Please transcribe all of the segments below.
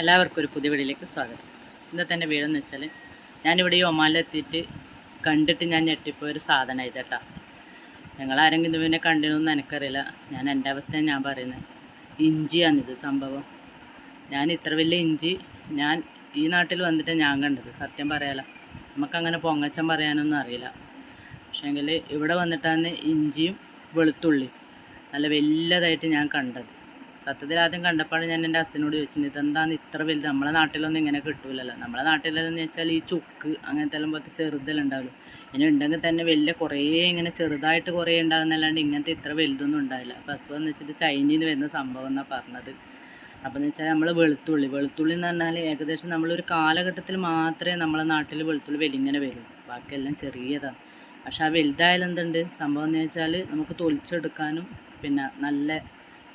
എല്ലാവർക്കും ഒരു പുതിയ വീടിലേക്ക് സ്വാഗതം. ഇന്നത്തെ എന്റെ വീടെന്ന് വെച്ചാൽ ഞാനിവിടെ ഈ ഒമാനിലെത്തിയിട്ട് കണ്ടിട്ട് ഞാൻ ഞെട്ടിപ്പോയ ഒരു സാധനം ഇതട്ടാ. ഞങ്ങൾ ആരെങ്കിലും പിന്നെ കണ്ടിരുന്നു എനിക്കറിയില്ല. ഞാൻ എന്റെ അവസ്ഥയാണ് ഞാൻ പറയുന്നത്. ഇഞ്ചിയാണിത് സംഭവം. ഞാൻ ഇത്ര വലിയ ഇഞ്ചി ഞാൻ ഈ നാട്ടിൽ വന്നിട്ട് ഞാൻ കണ്ടത്. സത്യം പറയാല. നമുക്കങ്ങനെ പൊങ്ങച്ചം പറയാനൊന്നും അറിയില്ല. പക്ഷേങ്കിൽ ഇവിടെ വന്നിട്ടാണ് ഇഞ്ചിയും വെളുത്തുള്ളിയും നല്ല വലുതായിട്ട് ഞാൻ കണ്ടത്. സത്യത്തിൽ ആദ്യം കണ്ടപ്പോൾ ഞാൻ എന്റെ അച്ഛനോട് ചോദിച്ചിട്ടുണ്ട് ഇതെന്താണ് ഇത്ര വലുത്? നമ്മളെ നാട്ടിലൊന്നും ഇങ്ങനെ കിട്ടൂലല്ലോ. നമ്മളെ നാട്ടിലെന്ന് വെച്ചാൽ ഈ ചുക്ക് അങ്ങനത്തെ എല്ലാം പോലത്തെ ചെറുതെല്ലാം ഉണ്ടാവുള്ളൂ ഇനി ഉണ്ടെങ്കിൽ തന്നെ വലിയ കുറേ ഇങ്ങനെ ചെറുതായിട്ട് കുറേ ഉണ്ടാകുന്നല്ലാണ്ട് ഇങ്ങനത്തെ ഇത്ര വലുതൊന്നും ഉണ്ടാവില്ല. അസുഖം എന്ന് വെച്ചിട്ട് ചൈനയിൽ നിന്ന് വരുന്ന സംഭവം എന്നാണ് പറഞ്ഞത്. അപ്പോൾ എന്ന് വെച്ചാൽ നമ്മൾ വെളുത്തുള്ളി വെളുത്തുള്ളി എന്ന് പറഞ്ഞാൽ ഏകദേശം നമ്മളൊരു കാലഘട്ടത്തിൽ മാത്രമേ നമ്മളെ നാട്ടിൽ വെളുത്തുള്ളി വലിങ്ങനെ വരും. ബാക്കിയെല്ലാം ചെറിയതാണ്. പക്ഷെ ആ വലുതായാലും എന്തുണ്ട് സംഭവം എന്ന് വെച്ചാൽ നമുക്ക് തൊലിച്ചെടുക്കാനും പിന്നെ നല്ല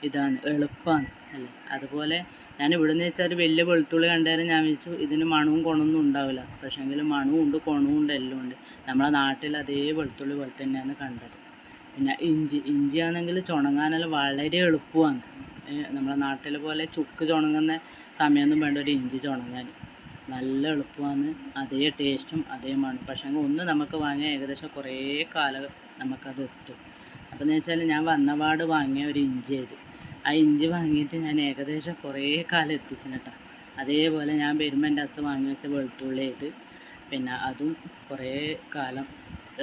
ഇതാണ് എളുപ്പമാണ് അല്ലേ? അതുപോലെ ഞാൻ ഇവിടെ നിന്ന് വെച്ചാൽ വലിയ വെളുത്തുള്ളി കണ്ടാലും ഞാൻ വെച്ചു ഇതിന് മണവും കൊണൊന്നും ഉണ്ടാവില്ല. പക്ഷേങ്കിൽ മണവും ഉണ്ട് കൊണവും ഉണ്ട് എല്ലാം ഉണ്ട്. നമ്മളെ നാട്ടിൽ അതേ വെളുത്തുള്ളി പോലെ തന്നെയാണ് കണ്ടത്. പിന്നെ ഇഞ്ചി ഇഞ്ചി ആണെങ്കിൽ ചുണങ്ങാനെല്ലാം വളരെ എളുപ്പമാണ്. നമ്മളെ നാട്ടിലെ പോലെ ചുക്ക് ചുണങ്ങുന്ന സമയമൊന്നും വേണ്ട ഒരു ഇഞ്ചി ചുണങ്ങാൻ നല്ല എളുപ്പമാണ് അതേ ടേസ്റ്റും അതേ മണം പക്ഷേ ഒന്ന് നമുക്ക് വാങ്ങിയാൽ ഏകദേശം കുറേ കാലം നമുക്കത് എത്തും. അപ്പോൾ എന്ന് വെച്ചാൽ ഞാൻ വന്നപാട് വാങ്ങിയ ഒരു ഇഞ്ചി ഇത്. ആ ഇഞ്ചി വാങ്ങിയിട്ട് ഞാൻ ഏകദേശം കുറേ കാലം എത്തിച്ചിന് കേട്ടോ അതേപോലെ ഞാൻ വരുമ്പോൾ എന്റെ അസ് വാങ്ങി വെച്ച വെളുത്തുള്ളി ഇത് പിന്നെ അതും കുറേ കാലം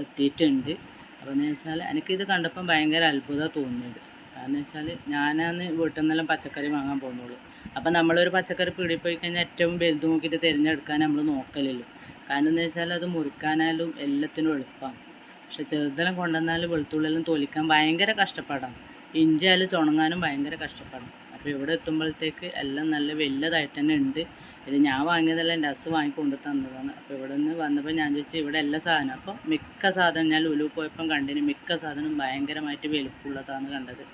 എത്തിയിട്ടുണ്ട്. അപ്പോൾ എന്ന് വെച്ചാൽ എനിക്കിത് കണ്ടപ്പം ഭയങ്കര അത്ഭുതം തോന്നിയത്. കാരണം വെച്ചാൽ ഞാനാണ് വീട്ടിൽ നിന്നെല്ലാം പച്ചക്കറി വാങ്ങാൻ പോകുന്നുള്ളൂ. അപ്പം നമ്മളൊരു പച്ചക്കറി പിടിപ്പോയി പോയി കഴിഞ്ഞാൽ ഏറ്റവും വലുത് നോക്കിയിട്ട് തിരഞ്ഞെടുക്കാൻ നമ്മൾ നോക്കലല്ലോ. കാരണം എന്ന് വെച്ചാൽ അത് മുറിക്കാനായാലും എല്ലാത്തിനും എളുപ്പമാണ് പക്ഷെ ചെറുതെല്ലാം കൊണ്ടുവന്നാലും വെളുത്തുള്ളിയെല്ലാം തൊലിക്കാൻ ഭയങ്കര കഷ്ടപ്പാടാണ്. ഇഞ്ചി അതിൽ ചുണങ്ങാനും ഭയങ്കര കഷ്ടപ്പാടും അപ്പോൾ ഇവിടെ എത്തുമ്പോഴത്തേക്ക് എല്ലാം നല്ല വലുതായിട്ട് തന്നെ ഉണ്ട്. ഇത് ഞാൻ വാങ്ങിയതല്ല എന്റെ അസ് വാങ്ങിക്കൊണ്ട് തന്നതാണ്. അപ്പോൾ ഇവിടെ നിന്ന് വന്നപ്പോൾ ഞാൻ ചോദിച്ചു ഇവിടെ എല്ലാ സാധനം അപ്പോൾ മിക്ക സാധനം ഞാൻ ലുലു പോയപ്പം കണ്ടിന് മിക്ക സാധനം ഭയങ്കരമായിട്ട് വലുപ്പമുള്ളതാണ് കണ്ടത്.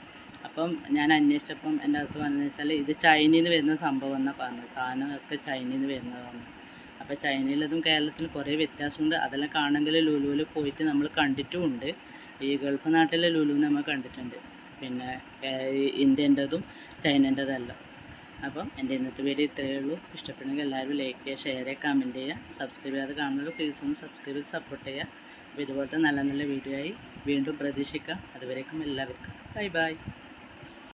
അപ്പം ഞാൻ അന്വേഷിച്ചപ്പം എന്റെ അസ് പറഞ്ഞതെന്ന് വെച്ചാൽ ഇത് ചൈനയിൽ നിന്ന് വരുന്ന സംഭവം എന്നാണ് പറഞ്ഞത്. സാധനമൊക്കെ ചൈനയിൽ നിന്ന് വരുന്നതാണ്. അപ്പോൾ ചൈനയിലതും കേരളത്തിൽ കുറേ വ്യത്യാസമുണ്ട്. അതെല്ലാം കാണണമെങ്കിൽ ലുലുവിൽ പോയിട്ട് നമ്മൾ കണ്ടിട്ടുമുണ്ട്. ഈ ഗൾഫ് നാട്ടിലെ ലുലു നമ്മൾ കണ്ടിട്ടുണ്ട്. പിന്നെ ഇന്ത്യന്റെതും ചൈനേന്റെതല്ല. അപ്പം എന്റെ ഇന്നത്തെ വീഡിയോ ഇത്രയേ ഉള്ളൂ. ഇഷ്ടപ്പെടുന്നെങ്കിൽ എല്ലാവരും ലൈക്ക് ചെയ്യുക ഷെയർ ചെയ്യുക കമന്റ് ചെയ്യുക. സബ്സ്ക്രൈബ് ചെയ്യാതെ കാണുന്നത് പ്ലീസ് ഒന്ന് സബ്സ്ക്രൈബ് ചെയ്ത് സപ്പോർട്ട് ചെയ്യുക. അപ്പോൾ ഇതുപോലത്തെ നല്ല നല്ല വീഡിയോ ആയി വീണ്ടും പ്രതീക്ഷിക്കാം. അതുവരേക്കും എല്ലാവർക്കും. Bye bye